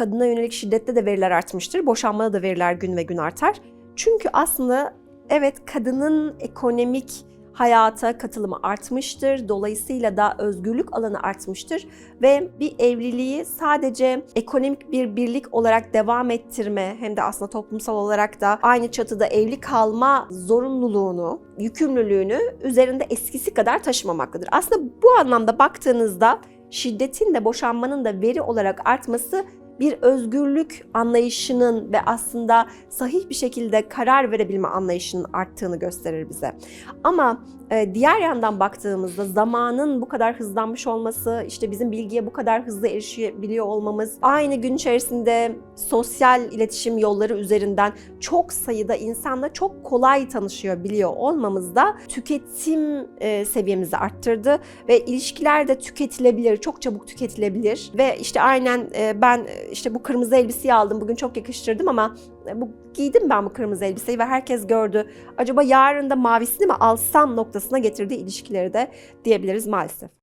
kadına yönelik şiddette de veriler artmıştır. Boşanmada da veriler gün ve gün artar. Çünkü aslında evet kadının ekonomik hayata katılımı artmıştır. Dolayısıyla da özgürlük alanı artmıştır ve bir evliliği sadece ekonomik bir birlik olarak devam ettirme hem de aslında toplumsal olarak da aynı çatıda evli kalma zorunluluğunu, yükümlülüğünü üzerinde eskisi kadar taşımamaktadır. Aslında bu anlamda baktığınızda şiddetin de boşanmanın da veri olarak artması bir özgürlük anlayışının ve aslında sahih bir şekilde karar verebilme anlayışının arttığını gösterir bize. Ama e, diğer yandan baktığımızda zamanın bu kadar hızlanmış olması, işte bizim bilgiye bu kadar hızlı erişebiliyor olmamız, aynı gün içerisinde sosyal iletişim yolları üzerinden çok sayıda insanla çok kolay tanışıyor biliyor olmamız da tüketim e, seviyemizi arttırdı ve ilişkiler de tüketilebilir, çok çabuk tüketilebilir ve işte aynen e, ben işte bu kırmızı elbiseyi aldım bugün çok yakıştırdım ama e, bu giydim ben bu kırmızı elbiseyi ve herkes gördü. Acaba yarın da mavisini mi alsam noktasına getirdiği ilişkileri de diyebiliriz maalesef.